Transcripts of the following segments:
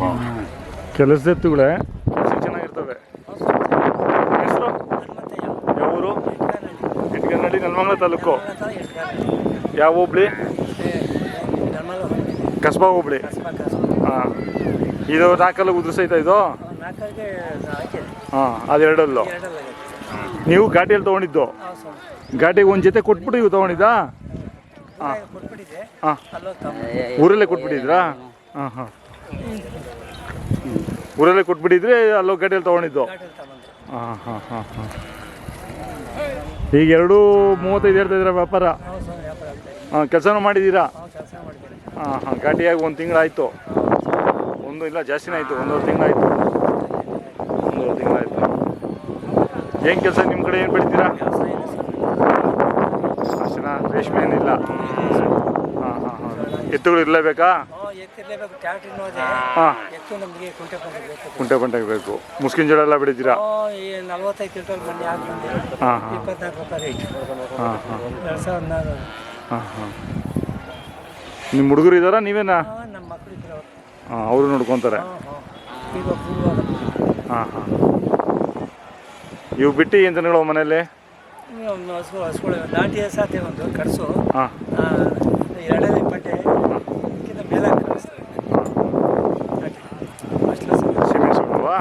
ಹಾಂ. ಕೆಲಸದ ಎತ್ತುಗಳೇ ಕೆಲಸ ಚೆನ್ನಾಗಿರ್ತವೆ. ಹೆಸರು? ಯಾವೂರು? ಇಟ್ಕನಹಳ್ಳಿ ನೆಲಮಂಗಲ ತಾಲೂಕು. ಯಾವ ಹೋಬ್ಳಿ? ಕಸ್ಬಾ ಹೋಬ್ಳಿ. ಹಾಂ. ಇದು ನಾಲ್ಕಲ್ಲಿ ಉದುರಿಸೈತಾ ಇದು? ಹಾಂ ಅದೆರಡಲ್ಲು ನೀವು ಘಾಟಿಯಲ್ಲಿ ತೊಗೊಂಡಿದ್ದು? ಘಾಟಿಗೆ ಒಂದು ಜೊತೆ ಕೊಟ್ಬಿಟ್ಟು ನೀವು ತೊಗೊಂಡಿದ್ದಾ? ಹಾಂ. ಹಾಂ. ಊರಲ್ಲೇ ಕೊಟ್ಬಿಟ್ಟಿದ್ರಾ? ಹಾಂ ಹಾಂ. ಊರಲ್ಲೇ ಕೊಟ್ಬಿಟ್ಟಿದ್ರೆ ಅಲ್ಲೋ ಘಾಟಿಯಲ್ಲಿ ತೊಗೊಂಡಿದ್ದು? ಹಾಂ ಹಾಂ ಹಾಂ ಹಾಂ. ಈಗ ಎರಡು ಮೂವತ್ತೈದು ಹೇಳ್ತಾ ಇದ್ದೀರಾ ವ್ಯಾಪಾರ? ಹಾಂ ಕೆಲಸನೂ ಮಾಡಿದ್ದೀರಾ? ಹಾಂ ಹಾಂ ಘಾಟಿಯಾಗಿ ಒಂದು ತಿಂಗಳಾಯಿತು. ಒಂದು ಇಲ್ಲ ಜಾಸ್ತಿನೇ ಆಯಿತು ಒಂದೂವರೆ ತಿಂಗಳಾಯಿತು. ಒಂದೂವರೆ ತಿಂಗಳಾಯಿತು. ಏನು ಕೆಲಸ ನಿಮ್ಮ ಕಡೆ ಏನು ಬೆಳಿತೀರಾ ಇದೆ ರೇಷ್ಮೆ ಏನಿಲ್ಲ. ಹಾಂ ಹಾಂ ಹಾಂ. ಎತ್ತುಗಳು ಇರಲೇಬೇಕಾ? ಹಾಂ. ಕುಂಟೆ ಪಂಟೆಗೆ ಬೇಕು. ಮುಸ್ಕಿನ ಜೋಳ ಎಲ್ಲ ಬೆಳಿತೀರಾ ಹಾಂ ಹಾಂ. ಹಾಂ ಹಾಂ. ಹಾಂ ನಿಮ್ಮ ಹುಡುಗರು ಇದ್ದಾರಾ ನೀವೇನಾ? ನಮ್ಮ ಹಾಂ, ಅವರು ನೋಡ್ಕೊತಾರೆ. ಹಾಂ ಹಾಂ. ಇವು ಬಿಟ್ಟು ಏನು ದಿನಗಳು ಮನೇಲಿ ಒಂದು ಹಸು ಹಸುಗಳು ನಾಟಿ ಸಾಧ್ಯ ಒಂದು ಕಡಸು ಹಾಂ. ಎರಡನೇ ಪಟ್ಟೆ. ಇದಕ್ಕಿಂತ ಮೇಲೆ ಕಳಿಸ್ತವೆ ಅಷ್ಟು ಸೀಮೆ ಸೊಪ್ಪುವಾ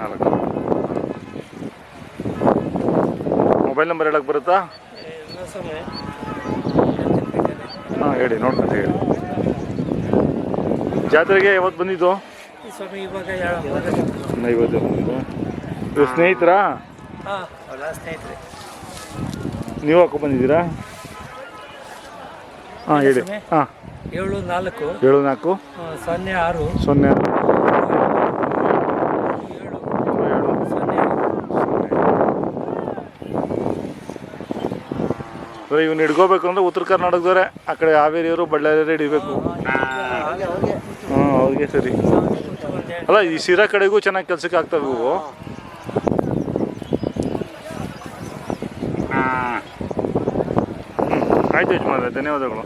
ನಾಲ್ಕು. ಮೊಬೈಲ್ ನಂಬರ್ ಹೇಳಕ್ಕೆ ಬರುತ್ತಾ? ಹಾಂ ಹೇಳಿ ನೋಡ್ಕೊಂತ ಹೇಳಿ. ಜಾತ್ರೆಗೆ ಯಾವತ್ತು ಬಂದಿದ್ದು? ಸ್ವಾಮಿ ಇವಾಗ ಐವತ್ತು. ಬಂದಿದ್ದು ಇವು ಸ್ನೇಹಿತರಾ ಸ್ನೇಹಿತರೆ. ನೀವು ಹಾಕೋ ಬಂದಿದ್ದೀರಾ? ಹಾಂ ಹೇಳಿ. ಹಾಂ. ಏಳು ನಾಲ್ಕು. ಏಳು ನಾಲ್ಕು. ಸೊನ್ನೆ ಆರು. ಸೊನ್ನೆ ಆರು, ಇವ್ನು ಹಿಡ್ಕೋಬೇಕು ಅಂದರೆ ಉತ್ತರ ಕರ್ನಾಟಕದವ್ರೆ ಆ ಕಡೆ ಹಾವೇರಿಯವರು ಬಳ್ಳಾರಿಯವರು ಹಿಡಿಬೇಕು. ಹಾಂ ಅವ್ರಿಗೆ ಸರಿ. ಅಲ್ಲ ಈ ಸಿರಾ ಕಡೆಗೂ ಚೆನ್ನಾಗಿ ಕೆಲಸಕ್ಕೆ ಆಗ್ತವೆ ಇವು. ಆಯ್ತು ಯಜಮಾನ್ರೆ ಧನ್ಯವಾದಗಳು.